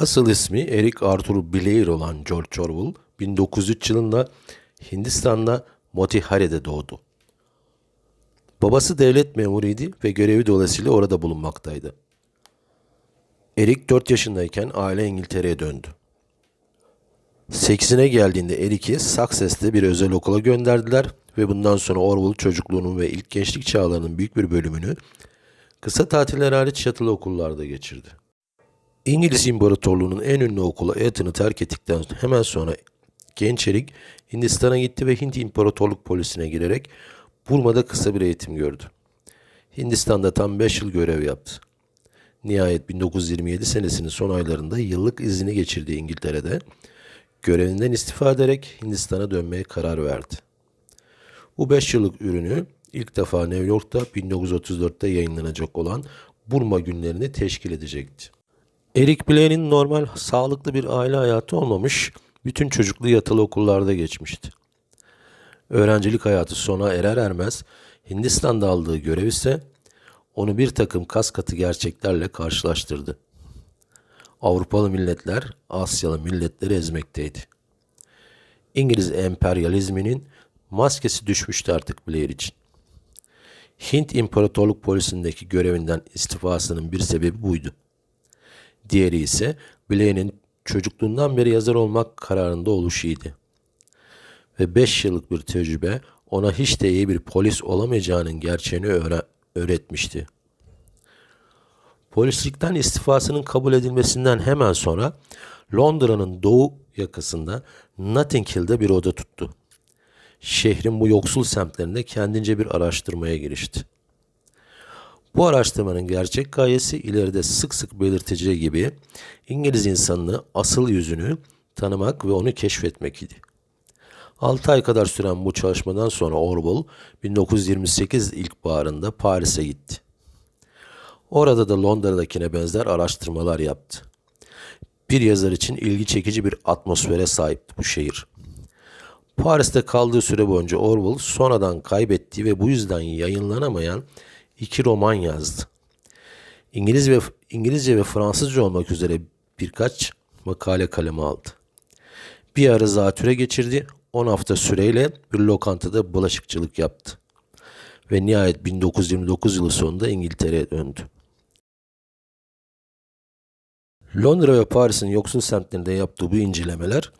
Asıl ismi Eric Arthur Blair olan George Orwell 1903 yılında Hindistan'da Motihari'de doğdu. Babası devlet memuruydu ve görevi dolayısıyla orada bulunmaktaydı. Eric 4 yaşındayken aile İngiltere'ye döndü. 8'ine geldiğinde Eric'i Success'te bir özel okula gönderdiler ve bundan sonra Orwell çocukluğunun ve ilk gençlik çağlarının büyük bir bölümünü kısa tatiller hariç yatılı okullarda geçirdi. İngiliz İmparatorluğu'nun en ünlü okulu Eton'u terk ettikten hemen sonra genç Eric Hindistan'a gitti ve Hint İmparatorluk Polisi'ne girerek Burma'da kısa bir eğitim gördü. Hindistan'da tam 5 yıl görev yaptı. Nihayet 1927 senesinin son aylarında yıllık izni geçirdiği İngiltere'de görevinden istifa ederek Hindistan'a dönmeye karar verdi. Bu 5 yıllık ürünü ilk defa New York'ta 1934'te yayınlanacak olan Burma günlerini teşkil edecekti. Eric Blair'in normal, sağlıklı bir aile hayatı olmamış, bütün çocukluğu yatılı okullarda geçmişti. Öğrencilik hayatı sona erer ermez Hindistan'da aldığı görev ise onu bir takım kas katı gerçeklerle karşılaştırdı. Avrupalı milletler Asyalı milletleri ezmekteydi. İngiliz emperyalizminin maskesi düşmüştü artık Blair için. Hint İmparatorluk Polisi'ndeki görevinden istifasının bir sebebi buydu. Diğeri ise Blair'in çocukluğundan beri yazar olmak kararında oluşuydu. Ve 5 yıllık bir tecrübe ona hiç de iyi bir polis olamayacağının gerçeğini öğre- öğretmişti. Polislikten istifasının kabul edilmesinden hemen sonra Londra'nın doğu yakasında Notting Hill'de bir oda tuttu. Şehrin bu yoksul semtlerinde kendince bir araştırmaya girişti. Bu araştırmanın gerçek gayesi ileride sık sık belirteceği gibi İngiliz insanını asıl yüzünü tanımak ve onu keşfetmek idi. 6 ay kadar süren bu çalışmadan sonra Orwell 1928 ilkbaharında Paris'e gitti. Orada da Londra'dakine benzer araştırmalar yaptı. Bir yazar için ilgi çekici bir atmosfere sahipti bu şehir. Paris'te kaldığı süre boyunca Orwell sonradan kaybettiği ve bu yüzden yayınlanamayan iki roman yazdı. İngiliz ve İngilizce ve Fransızca olmak üzere birkaç makale kaleme aldı. Bir ara zatüre geçirdi. 10 hafta süreyle bir lokantada bulaşıkçılık yaptı. Ve nihayet 1929 yılı sonunda İngiltere'ye döndü. Londra ve Paris'in yoksul semtlerinde yaptığı bu incelemeler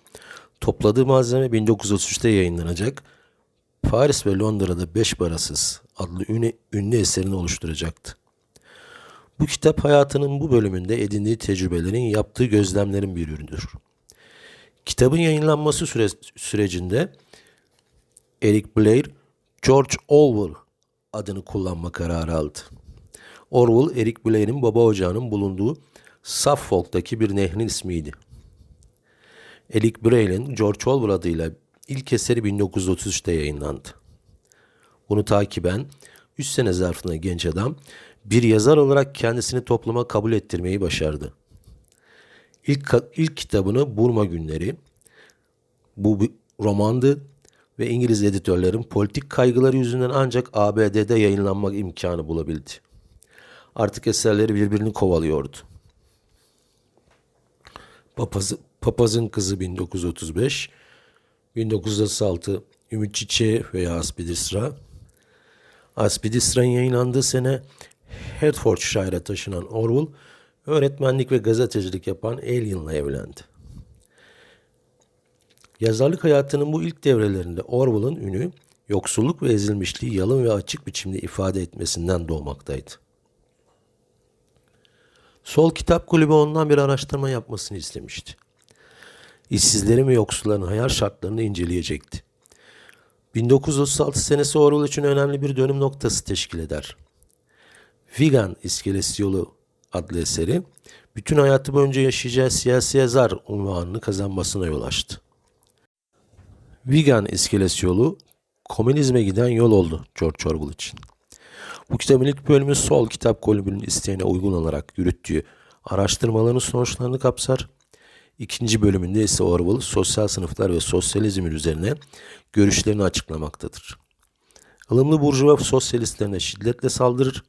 topladığı malzeme 1933'te yayınlanacak Paris ve Londra'da Beş Parasız adlı ünlü, ünlü eserini oluşturacaktı. Bu kitap hayatının bu bölümünde edindiği tecrübelerin yaptığı gözlemlerin bir ürünüdür. Kitabın yayınlanması süre, sürecinde Eric Blair, George Orwell adını kullanma kararı aldı. Orwell, Eric Blair'in baba ocağının bulunduğu Suffolk'taki bir nehrin ismiydi. Eric Blair'in George Orwell adıyla ilk eseri 1933'te yayınlandı. Bunu takiben 3 sene zarfında genç adam bir yazar olarak kendisini topluma kabul ettirmeyi başardı. İlk, ilk kitabını Burma Günleri, bu bir romandı ve İngiliz editörlerin politik kaygıları yüzünden ancak ABD'de yayınlanmak imkanı bulabildi. Artık eserleri birbirini kovalıyordu. Papazı, Papazın Kızı 1935, 1936 Ümit Çiçeği veya Aspidistra. Aspidistra'nın yayınlandığı sene Hertfordshire'a taşınan Orwell, öğretmenlik ve gazetecilik yapan Alien'la evlendi. Yazarlık hayatının bu ilk devrelerinde Orwell'ın ünü, yoksulluk ve ezilmişliği yalın ve açık biçimde ifade etmesinden doğmaktaydı. Sol Kitap Kulübü ondan bir araştırma yapmasını istemişti. İşsizlerin ve yoksulların hayal şartlarını inceleyecekti. 1936 senesi Orwell için önemli bir dönüm noktası teşkil eder. Vegan İskelesi Yolu adlı eseri, bütün hayatı boyunca yaşayacağı siyasi yazar unvanını kazanmasına yol açtı. Vegan İskelesi Yolu, komünizme giden yol oldu George Orwell için. Bu kitabın ilk bölümü Sol Kitap Kulübü'nün isteğine uygun olarak yürüttüğü araştırmaların sonuçlarını kapsar. İkinci bölümünde ise Orwell sosyal sınıflar ve sosyalizm üzerine görüşlerini açıklamaktadır. ılımlı burjuva sosyalistlerine şiddetle saldırır,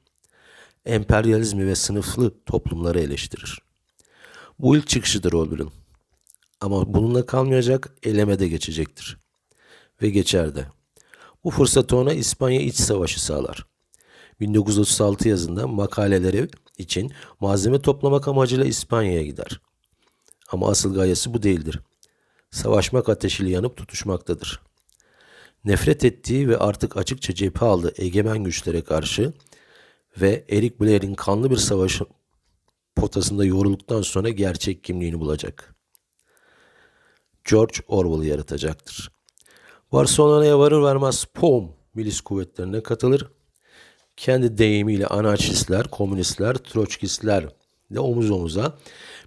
emperyalizmi ve sınıflı toplumları eleştirir. Bu ilk çıkışıdır Orwell'ın. Ama bununla kalmayacak, elemede geçecektir. Ve geçer de. Bu fırsatı ona İspanya İç Savaşı sağlar. 1936 yazında makaleleri için malzeme toplamak amacıyla İspanya'ya gider. Ama asıl gayesi bu değildir. Savaşmak ateşiyle yanıp tutuşmaktadır. Nefret ettiği ve artık açıkça cephe aldığı egemen güçlere karşı ve Eric Blair'in kanlı bir savaş potasında yorulduktan sonra gerçek kimliğini bulacak. George Orwell yaratacaktır. Barcelona'ya varır varmaz POM milis kuvvetlerine katılır. Kendi deyimiyle anarşistler, komünistler, troçkistler ile omuz omuza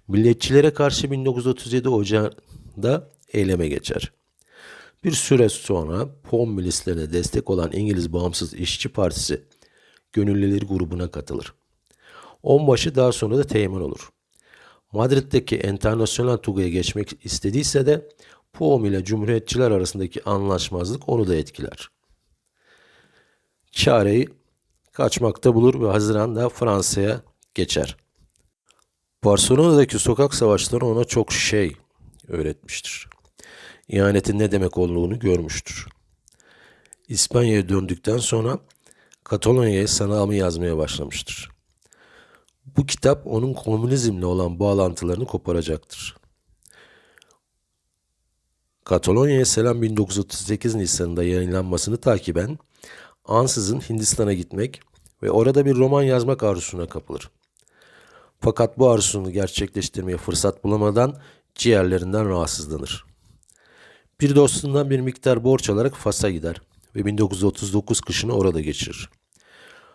milletçilere karşı 1937 Ocağı'nda eyleme geçer. Bir süre sonra POM milislerine destek olan İngiliz Bağımsız İşçi Partisi gönüllüleri grubuna katılır. Onbaşı daha sonra da teğmen olur. Madrid'deki Enternasyonel Tugay'a geçmek istediyse de POM ile Cumhuriyetçiler arasındaki anlaşmazlık onu da etkiler. Çareyi kaçmakta bulur ve Haziran'da Fransa'ya geçer. Barcelona'daki sokak savaşları ona çok şey öğretmiştir. İhanetin ne demek olduğunu görmüştür. İspanya'ya döndükten sonra Katalonya'ya sanamı yazmaya başlamıştır. Bu kitap onun komünizmle olan bağlantılarını koparacaktır. Katalonya'ya Selam 1938 Nisan'ında yayınlanmasını takiben ansızın Hindistan'a gitmek ve orada bir roman yazmak arzusuna kapılır. Fakat bu arzusunu gerçekleştirmeye fırsat bulamadan ciğerlerinden rahatsızlanır. Bir dostundan bir miktar borç alarak Fas'a gider ve 1939 kışını orada geçirir.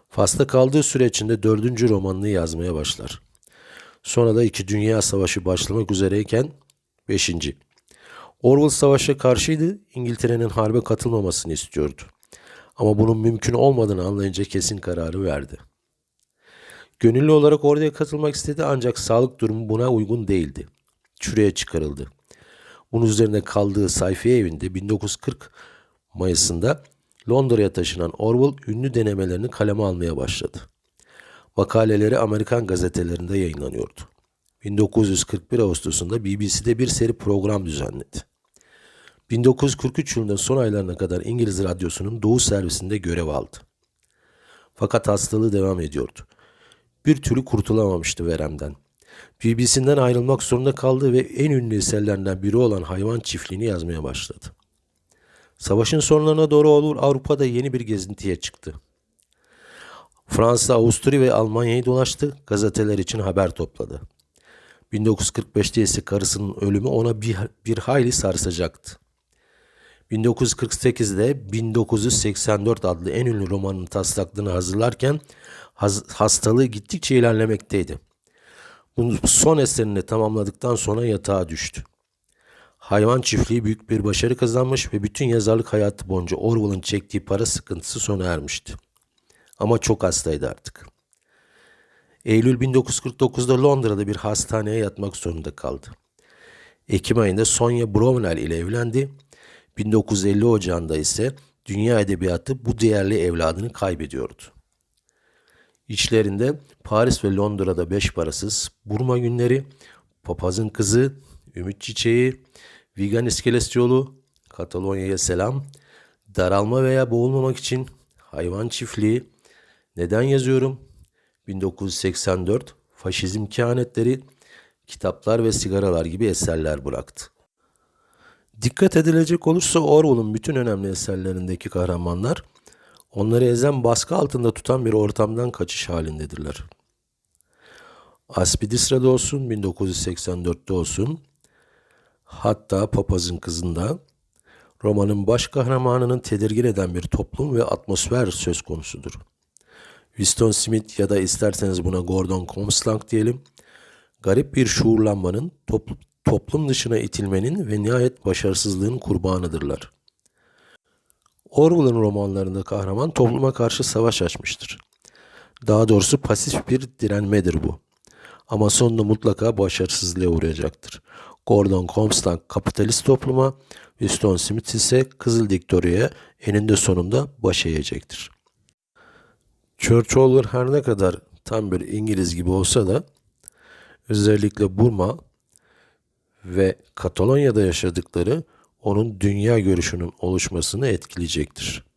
Fas'ta kaldığı süre içinde dördüncü romanını yazmaya başlar. Sonra da iki Dünya Savaşı başlamak üzereyken beşinci. Orwell savaşa karşıydı, İngiltere'nin harbe katılmamasını istiyordu. Ama bunun mümkün olmadığını anlayınca kesin kararı verdi. Gönüllü olarak oraya katılmak istedi ancak sağlık durumu buna uygun değildi. Çürüye çıkarıldı. Bunun üzerine kaldığı sayfiye evinde 1940 Mayıs'ında Londra'ya taşınan Orwell ünlü denemelerini kaleme almaya başladı. Makaleleri Amerikan gazetelerinde yayınlanıyordu. 1941 Ağustos'unda BBC'de bir seri program düzenledi. 1943 yılında son aylarına kadar İngiliz radyosunun doğu servisinde görev aldı. Fakat hastalığı devam ediyordu. Bir türlü kurtulamamıştı veremden. BBC'den ayrılmak zorunda kaldı ve en ünlü eserlerinden biri olan hayvan çiftliğini yazmaya başladı. Savaşın sonlarına doğru olur Avrupa'da yeni bir gezintiye çıktı. Fransa, Avusturya ve Almanya'yı dolaştı, gazeteler için haber topladı. 1945'te ise karısının ölümü ona bir, bir hayli sarsacaktı. 1948'de 1984 adlı en ünlü romanın taslaklığını hazırlarken hastalığı gittikçe ilerlemekteydi. Bunu son eserini tamamladıktan sonra yatağa düştü. Hayvan çiftliği büyük bir başarı kazanmış ve bütün yazarlık hayatı boyunca Orwell'ın çektiği para sıkıntısı sona ermişti. Ama çok hastaydı artık. Eylül 1949'da Londra'da bir hastaneye yatmak zorunda kaldı. Ekim ayında Sonya Brownell ile evlendi. 1950 Ocağı'nda ise dünya edebiyatı bu değerli evladını kaybediyordu. İçlerinde Paris ve Londra'da beş parasız, Burma günleri, Papazın kızı, Ümit Çiçeği, Vigan İskelesi yolu, Katalonya'ya selam, daralma veya boğulmamak için hayvan çiftliği, neden yazıyorum? 1984, faşizm kehanetleri, kitaplar ve sigaralar gibi eserler bıraktı. Dikkat edilecek olursa Orwell'un bütün önemli eserlerindeki kahramanlar onları ezen baskı altında tutan bir ortamdan kaçış halindedirler. Aspidisra'da olsun, 1984'te olsun, hatta Papaz'ın kızında romanın baş kahramanının tedirgin eden bir toplum ve atmosfer söz konusudur. Winston Smith ya da isterseniz buna Gordon Comstock diyelim, garip bir şuurlanmanın, topl toplum dışına itilmenin ve nihayet başarısızlığın kurbanıdırlar. Orwell'ın romanlarında kahraman topluma karşı savaş açmıştır. Daha doğrusu pasif bir direnmedir bu. Ama sonunda mutlaka başarısızlığa uğrayacaktır. Gordon Comstock kapitalist topluma, Winston Smith ise Kızıl Diktorya'ya eninde sonunda baş eğecektir. Churchill her ne kadar tam bir İngiliz gibi olsa da özellikle Burma ve Katalonya'da yaşadıkları onun dünya görüşünün oluşmasını etkileyecektir.